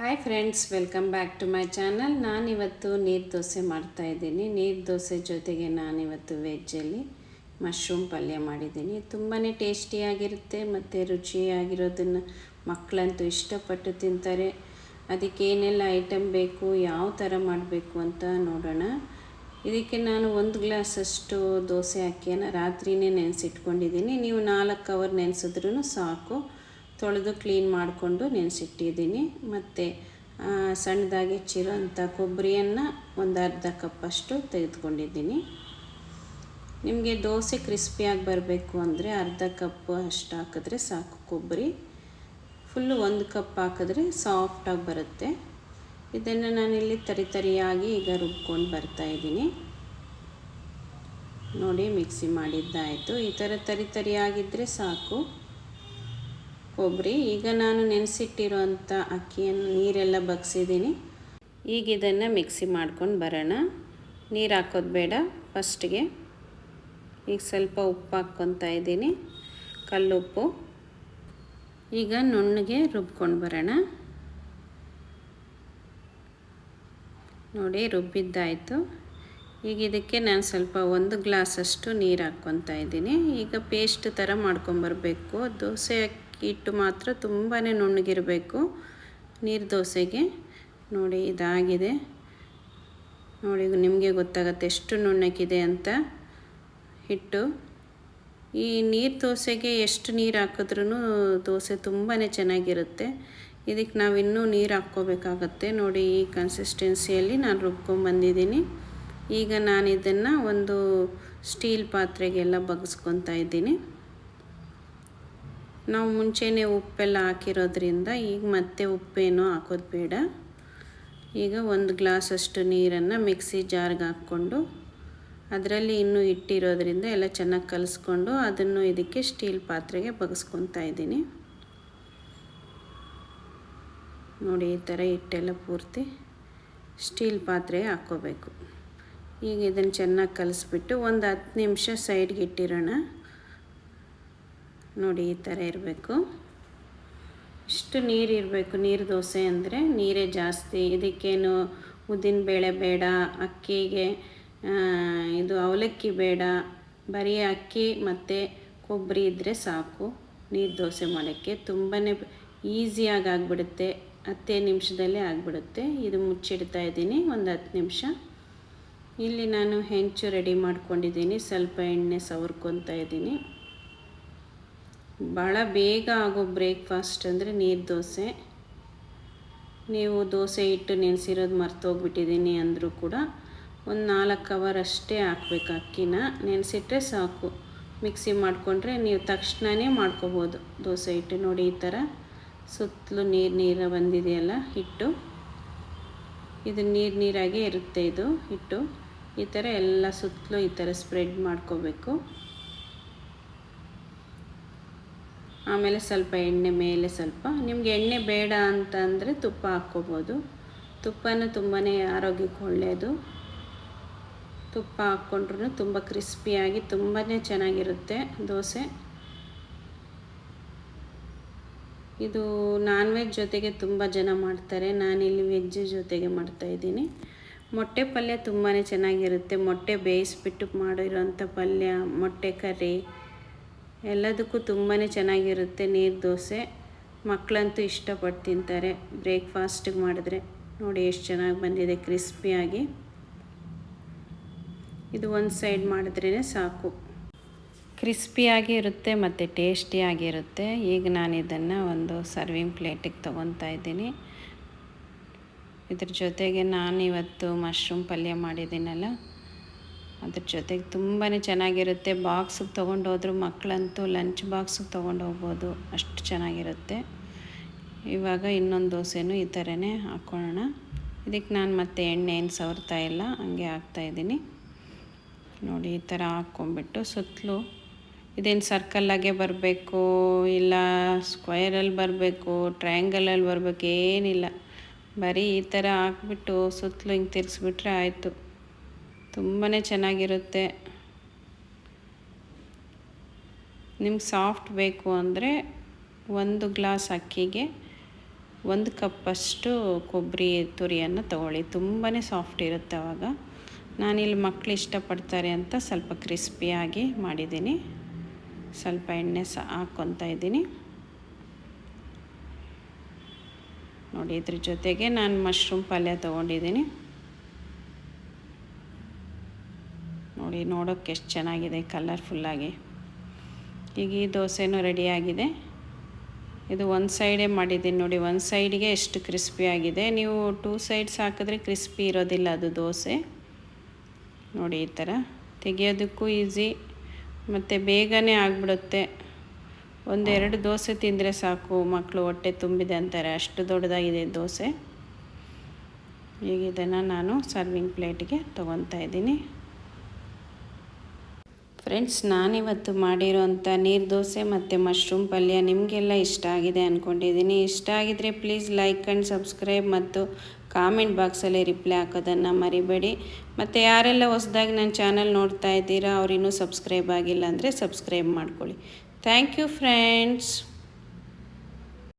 Hi friends welcome back to my channel ನಾನಿವತ್ತು ನೀರು ದೋಸೆ ಮಾಡ್ತಾಯಿದ್ದೀನಿ ನೀರು ದೋಸೆ ಜೊತೆಗೆ ನಾನಿವತ್ತು ವೆಜ್ಜಲ್ಲಿ ಮಶ್ರೂಮ್ ಪಲ್ಯ ಮಾಡಿದ್ದೀನಿ. ತುಂಬಾ ಟೇಸ್ಟಿಯಾಗಿರುತ್ತೆ ಮತ್ತು ರುಚಿಯಾಗಿರೋದನ್ನು ಮಕ್ಕಳಂತೂ ಇಷ್ಟಪಟ್ಟು ತಿಂತಾರೆ. ಅದಕ್ಕೆ ಏನೆಲ್ಲ ಐಟಮ್ ಬೇಕು, ಯಾವ ಥರ ಮಾಡಬೇಕು ಅಂತ ನೋಡೋಣ. ಇದಕ್ಕೆ ನಾನು ಒಂದು ಗ್ಲಾಸಷ್ಟು ದೋಸೆ ಅಕ್ಕಿಯನ್ನು ರಾತ್ರಿಯೇ ನೆನೆಸಿಟ್ಕೊಂಡಿದ್ದೀನಿ. ನೀವು ನಾಲ್ಕು ಅವರ್ ನೆನೆಸಿದ್ರೂ ಸಾಕು. ತೊಳೆದು ಕ್ಲೀನ್ ಮಾಡಿಕೊಂಡು ನೆನೆಸಿಟ್ಟಿದ್ದೀನಿ. ಮತ್ತು ಸಣ್ಣದಾಗಿ ಹೆಚ್ಚಿರೋಂಥ ಕೊಬ್ಬರಿಯನ್ನು ಒಂದು ಅರ್ಧ ಕಪ್ಪಷ್ಟು ತೆಗೆದುಕೊಂಡಿದ್ದೀನಿ. ನಿಮಗೆ ದೋಸೆ ಕ್ರಿಸ್ಪಿಯಾಗಿ ಬರಬೇಕು ಅಂದರೆ ಅರ್ಧ ಕಪ್ ಅಷ್ಟು ಹಾಕಿದ್ರೆ ಸಾಕು ಕೊಬ್ಬರಿ. ಫುಲ್ಲು ಒಂದು ಕಪ್ ಹಾಕಿದ್ರೆ ಸಾಫ್ಟಾಗಿ ಬರುತ್ತೆ. ಇದನ್ನು ನಾನಿಲ್ಲಿ ತರಿ ತರಿಯಾಗಿ ಈಗ ರುಬ್ಕೊಂಡು ಬರ್ತಾಯಿದ್ದೀನಿ ನೋಡಿ ಮಿಕ್ಸಿ ಮಾಡಿದ್ದಾಯಿತು. ಈ ಥರ ತರಿ ತರಿಯಾಗಿದ್ದರೆ ಸಾಕು. ಕೊಬ್ಬರಿ ಈಗ ನಾನು ನೆನೆಸಿಟ್ಟಿರೋಂಥ ಅಕ್ಕಿಯನ್ನು ನೀರೆಲ್ಲ ಬಗ್ಸಿದ್ದೀನಿ. ಈಗ ಇದನ್ನು ಮಿಕ್ಸಿ ಮಾಡ್ಕೊಂಡು ಬರೋಣ. ನೀರು ಹಾಕೋದು ಬೇಡ ಫಸ್ಟಿಗೆ ಈಗ ಸ್ವಲ್ಪ ಉಪ್ಪು ಹಾಕ್ಕೊತಾ ಇದ್ದೀನಿ. ಕಲ್ಲುಪ್ಪು ಈಗ ನುಣ್ಣಗೆ ರುಬ್ಕೊಂಡು ಬರೋಣ. ನೋಡಿ, ರುಬ್ಬಿದ್ದಾಯಿತು. ಈಗ ಇದಕ್ಕೆ ನಾನು ಸ್ವಲ್ಪ ಒಂದು ಗ್ಲಾಸಷ್ಟು ನೀರು ಹಾಕ್ಕೊತಾ ಇದ್ದೀನಿ. ಈಗ ಪೇಸ್ಟ್ ಥರ ಮಾಡ್ಕೊಂಬರ್ಬೇಕು ದೋಸೆ ಹಿಟ್ಟು ಮಾತ್ರ ತುಂಬಾ ನುಣ್ಣಗಿರಬೇಕು. ನೀರು ದೋಸೆಗೆ. ನೋಡಿ, ಇದಾಗಿದೆ. ನೋಡಿ ನಿಮಗೆ ಗೊತ್ತಾಗುತ್ತೆ ಎಷ್ಟು ನುಣ್ಣಕ್ಕಿದೆ ಅಂತ. ಹಿಟ್ಟು. ಈ ನೀರು ದೋಸೆಗೆ ಎಷ್ಟು ನೀರು ಹಾಕಿದ್ರೂ ದೋಸೆ ತುಂಬಾ ಚೆನ್ನಾಗಿರುತ್ತೆ. ಇದಕ್ಕೆ ನಾವು ಇನ್ನೂ ನೀರು ಹಾಕ್ಕೋಬೇಕಾಗತ್ತೆ. ನೋಡಿ, ಈ ಕನ್ಸಿಸ್ಟೆನ್ಸಿಯಲ್ಲಿ ನಾನು ರುಬ್ಕೊಂಬಂದಿದ್ದೀನಿ ಈಗ ನಾನು ಇದನ್ನು ಒಂದು ಸ್ಟೀಲ್ ಪಾತ್ರೆಗೆಲ್ಲ ಬಗ್ಸ್ಕೊತಾ ಇದ್ದೀನಿ. ನಾವು ಮುಂಚೆನೇ ಉಪ್ಪೆಲ್ಲ ಹಾಕಿರೋದ್ರಿಂದ ಈಗ ಮತ್ತೆ ಉಪ್ಪೇನೂ ಹಾಕೋದು ಬೇಡ. ಈಗ ಒಂದು ಗ್ಲಾಸಷ್ಟು ನೀರನ್ನು ಮಿಕ್ಸಿ ಜಾರ್ಗೆ ಹಾಕ್ಕೊಂಡು ಅದರಲ್ಲಿ ಇನ್ನೂ ಇಟ್ಟಿರೋದ್ರಿಂದ ಎಲ್ಲ ಚೆನ್ನಾಗಿ ಕಲಿಸ್ಕೊಂಡು ಅದನ್ನು ಇದಕ್ಕೆ ಸ್ಟೀಲ್ ಪಾತ್ರೆಗೆ ಬಗ್ಸ್ಕೊತಾ ಇದ್ದೀನಿ. ನೋಡಿ, ಈ ಥರ ಹಿಟ್ಟೆಲ್ಲ ಪೂರ್ತಿ ಸ್ಟೀಲ್ ಪಾತ್ರೆಗೆ ಹಾಕ್ಕೋಬೇಕು. ಈಗ ಇದನ್ನು ಚೆನ್ನಾಗಿ ಕಲಿಸ್ಬಿಟ್ಟು ಒಂದು ಹತ್ತು ನಿಮಿಷ ಸೈಡ್ಗೆ ಇಟ್ಟಿರೋಣ. ನೋಡಿ ಈ ಥರ ಇರಬೇಕು. ಇಷ್ಟು ನೀರು ಇರಬೇಕು, ನೀರು ದೋಸೆ ಅಂದರೆ ನೀರೇ ಜಾಸ್ತಿ. ಇದಕ್ಕೇನು ಉದ್ದಿನ ಬೇಳೆ ಬೇಡ, ಅಕ್ಕಿಗೆ ಇದು ಅವಲಕ್ಕಿ ಬೇಡ, ಬರೀ ಅಕ್ಕಿ ಮತ್ತು ಕೊಬ್ಬರಿ ಇದ್ದರೆ ಸಾಕು. ನೀರು ದೋಸೆ ಮಾಡೋಕ್ಕೆ ತುಂಬಾ ಈಸಿಯಾಗಿ ಆಗಿಬಿಡುತ್ತೆ. ಹತ್ತೇ ನಿಮಿಷದಲ್ಲೇ ಆಗಿಬಿಡುತ್ತೆ. ಇದು ಮುಚ್ಚಿಡ್ತಾ ಇದ್ದೀನಿ, ಒಂದು ಹತ್ತು ನಿಮಿಷ. ಇಲ್ಲಿ ನಾನು ಹೆಂಚು ರೆಡಿ ಮಾಡ್ಕೊಂಡಿದ್ದೀನಿ. ಸ್ವಲ್ಪ ಎಣ್ಣೆ ಸವರ್ಕೊತಾ ಇದ್ದೀನಿ. ಭಾಳ ಬೇಗ ಆಗೋ ಬ್ರೇಕ್ಫಾಸ್ಟ್ ಅಂದರೆ ನೀರು ದೋಸೆ. ನೀವು ದೋಸೆ ಹಿಟ್ಟು ನೆನೆಸಿರೋದು ಮರ್ತೋಗ್ಬಿಟ್ಟಿದ್ದೀನಿ ಅಂದರೂ ಕೂಡ ಒಂದು ನಾಲ್ಕು ಅವರ್ ಅಷ್ಟೇ ಹಾಕ್ಬೇಕು ಅಕ್ಕಿನ. ನೆನೆಸಿಟ್ರೆ ಸಾಕು. ಮಿಕ್ಸಿ ಮಾಡಿಕೊಂಡ್ರೆ ನೀವು ತಕ್ಷಣವೇ ಮಾಡ್ಕೋಬೋದು ದೋಸೆ ಹಿಟ್ಟು. ನೋಡಿ ಈ ಥರ ಸುತ್ತಲೂ ನೀರು ನೀರು ಬಂದಿದೆಯಲ್ಲ ಹಿಟ್ಟು. ಇದು ನೀರು ನೀರಾಗೆ ಇರುತ್ತೆ ಇದು ಹಿಟ್ಟು. ಈ ಥರ ಎಲ್ಲ ಸುತ್ತಲೂ ಈ ಥರ ಸ್ಪ್ರೆಡ್ ಮಾಡ್ಕೋಬೇಕು. ಆಮೇಲೆ ಸ್ವಲ್ಪ ಎಣ್ಣೆ ಮೇಲೆ ಸ್ವಲ್ಪ, ನಿಮ್ಗೆ ಎಣ್ಣೆ ಬೇಡ ಅಂತ ಅಂದರೆ ತುಪ್ಪ ಹಾಕ್ಕೋಬೋದು. ತುಪ್ಪನೂ ತುಂಬಾ ಆರೋಗ್ಯಕ್ಕೆ ಒಳ್ಳೆಯದು ತುಪ್ಪ ಹಾಕ್ಕೊಂಡ್ರೂ ತುಂಬ ಕ್ರಿಸ್ಪಿಯಾಗಿ ತುಂಬಾ ಚೆನ್ನಾಗಿರುತ್ತೆ ದೋಸೆ. ಇದು ನಾನ್ ವೆಜ್ ಜೊತೆಗೆ ತುಂಬ ಜನ ಮಾಡ್ತಾರೆ. ನಾನಿಲ್ಲಿ ವೆಜ್ ಜೊತೆಗೆ ಮಾಡ್ತಾಯಿದ್ದೀನಿ ಮೊಟ್ಟೆ ಪಲ್ಯ ತುಂಬಾ ಚೆನ್ನಾಗಿರುತ್ತೆ. ಮೊಟ್ಟೆ ಬೇಯಿಸ್ಬಿಟ್ಟು ಮಾಡಿರೋಂಥ ಪಲ್ಯ, ಮೊಟ್ಟೆ ಕರ್ರಿ ಎಲ್ಲದಕ್ಕೂ ತುಂಬಾ ಚೆನ್ನಾಗಿರುತ್ತೆ ನೀರು ದೋಸೆ. ಮಕ್ಕಳಂತೂ ಇಷ್ಟಪಟ್ಟು ತಿಂತಾರೆ. ಬ್ರೇಕ್ಫಾಸ್ಟಿಗೆ ಮಾಡಿದ್ರೆ ನೋಡಿ ಎಷ್ಟು ಚೆನ್ನಾಗಿ ಬಂದಿದೆ ಕ್ರಿಸ್ಪಿಯಾಗಿ ಇದು ಒಂದು ಸೈಡ್ ಮಾಡಿದ್ರೇ ಸಾಕು. ಕ್ರಿಸ್ಪಿಯಾಗಿ ಇರುತ್ತೆ ಮತ್ತು ಟೇಸ್ಟಿಯಾಗಿರುತ್ತೆ ಈಗ ನಾನು ಇದನ್ನು ಒಂದು ಸರ್ವಿಂಗ್ ಪ್ಲೇಟಿಗೆ ತೊಗೊತಾ ಇದ್ದೀನಿ. ಇದ್ರ ಜೊತೆಗೆ ನಾನು ಇವತ್ತು ಮಶ್ರೂಮ್ ಪಲ್ಯ ಮಾಡಿದ್ದೀನಲ್ಲ ಅದ್ರ ಜೊತೆಗೆ ತುಂಬಾ ಚೆನ್ನಾಗಿರುತ್ತೆ. ಬಾಕ್ಸಿಗೆ ತೊಗೊಂಡೋದ್ರು ಮಕ್ಕಳಂತೂ ಲಂಚ್ ಬಾಕ್ಸಿಗೆ ತೊಗೊಂಡು ಹೋಗ್ಬೋದು ಅಷ್ಟು ಚೆನ್ನಾಗಿರುತ್ತೆ. ಇವಾಗ ಇನ್ನೊಂದು ದೋಸೆನೂ ಈ ಥರನೇ ಹಾಕ್ಕೊಳ್ಳೋಣ ಇದಕ್ಕೆ ನಾನು ಮತ್ತೆ ಎಣ್ಣೆ ಏನು ಸವರ್ತಾ ಇಲ್ಲ, ಹಂಗೆ ಹಾಕ್ತಾಯಿದ್ದೀನಿ ನೋಡಿ, ಈ ಥರ ಹಾಕ್ಕೊಂಬಿಟ್ಟು ಸುತ್ತಲೂ ಇದೇನು ಸರ್ಕಲ್ಲಾಗೆ ಬರಬೇಕು, ಇಲ್ಲ ಸ್ಕ್ವಯರಲ್ಲಿ ಬರಬೇಕು ಟ್ರಯಾಂಗಲಲ್ಲಿ ಬರಬೇಕು, ಏನಿಲ್ಲ. ಬರೀ ಈ ಥರ ಹಾಕ್ಬಿಟ್ಟು ಸುತ್ತಲೂ ಹಿಂಗೆ ತಿರ್ಗಿಸ್ಬಿಟ್ರೆ ಆಯಿತು. ತುಂಬಾ ಚೆನ್ನಾಗಿರುತ್ತೆ. ನಿಮ್ಗೆ ಸಾಫ್ಟ್ ಬೇಕು ಅಂದರೆ ಒಂದು ಗ್ಲಾಸ್ ಅಕ್ಕಿಗೆ ಒಂದು ಕಪ್ಪಷ್ಟು ಕೊಬ್ಬರಿ ತುರಿಯನ್ನು ತಗೊಳ್ಳಿ. ತುಂಬಾ ಸಾಫ್ಟ್ ಇರುತ್ತೆ ಆವಾಗ ನಾನಿಲ್ಲಿ ಮಕ್ಕಳು ಇಷ್ಟಪಡ್ತಾರೆ ಅಂತ ಸ್ವಲ್ಪ ಕ್ರಿಸ್ಪಿಯಾಗಿ ಮಾಡಿದ್ದೀನಿ. ಸ್ವಲ್ಪ ಎಣ್ಣೆ ಸಹ ಹಾಕ್ಕೊತಾ ಇದ್ದೀನಿ. ನೋಡಿ ಇದ್ರ ಜೊತೆಗೆ ನಾನು ಮಶ್ರೂಮ್ ಪಲ್ಯ ತೊಗೊಂಡಿದ್ದೀನಿ ನೋಡಿ ನೋಡೋಕ್ಕೆ ಎಷ್ಟು ಚೆನ್ನಾಗಿದೆ, ಕಲರ್ಫುಲ್ಲಾಗಿ. ಈಗ ಈ ದೋಸೆನೂ ರೆಡಿಯಾಗಿದೆ ಇದು ಒಂದು ಸೈಡೇ ಮಾಡಿದ್ದೀನಿ ನೋಡಿ, ಒಂದು ಸೈಡಿಗೆ ಎಷ್ಟು ಕ್ರಿಸ್ಪಿ ಆಗಿದೆ. ನೀವು ಟೂ ಸೈಡ್ಸ್ ಹಾಕಿದ್ರೆ ಕ್ರಿಸ್ಪಿ ಇರೋದಿಲ್ಲ ಅದು ದೋಸೆ. ನೋಡಿ ಈ ಥರ. ತೆಗಿಯೋದಕ್ಕೂ ಈಸಿ ಮತ್ತು ಬೇಗನೆ ಆಗಿಬಿಡುತ್ತೆ. ಒಂದೆರಡು ದೋಸೆ ತಿಂದರೆ ಸಾಕು ಮಕ್ಕಳು ಹೊಟ್ಟೆ ತುಂಬಿದೆ ಅಂತಾರೆ, ಅಷ್ಟು ದೊಡ್ಡದಾಗಿದೆ ದೋಸೆ. ಈಗ ಇದನ್ನು ನಾನು ಸರ್ವಿಂಗ್ ಪ್ಲೇಟಿಗೆ ತೊಗೊತಾ ಇದ್ದೀನಿ. ಫ್ರೆಂಡ್ಸ್ ನಾನಿವತ್ತು ಮಾಡಿರೋಂಥ ನೀರು ದೋಸೆ ಮತ್ತು ಮಶ್ರೂಮ್ ಪಲ್ಯ ನಿಮಗೆಲ್ಲ ಇಷ್ಟ ಆಗಿದೆ ಅಂದ್ಕೊಂಡಿದ್ದೀನಿ ಇಷ್ಟ ಆಗಿದರೆ ಪ್ಲೀಸ್ ಲೈಕ್ ಆ್ಯಂಡ್ ಸಬ್ಸ್ಕ್ರೈಬ್ ಮತ್ತು ಕಾಮೆಂಟ್ ಬಾಕ್ಸಲ್ಲಿ ರಿಪ್ಲೈ ಹಾಕೋದನ್ನು ಮರಿಬೇಡಿ. ಮತ್ತು ಯಾರೆಲ್ಲ ಹೊಸ್ದಾಗಿ ನನ್ನ ಚಾನಲ್ ನೋಡ್ತಾ ಇದ್ದೀರಾ ಅವ್ರಿನ್ನೂ ಸಬ್ಸ್ಕ್ರೈಬ್ ಆಗಿಲ್ಲ ಅಂದರೆ ಸಬ್ಸ್ಕ್ರೈಬ್ ಮಾಡ್ಕೊಳ್ಳಿ. Thank you friends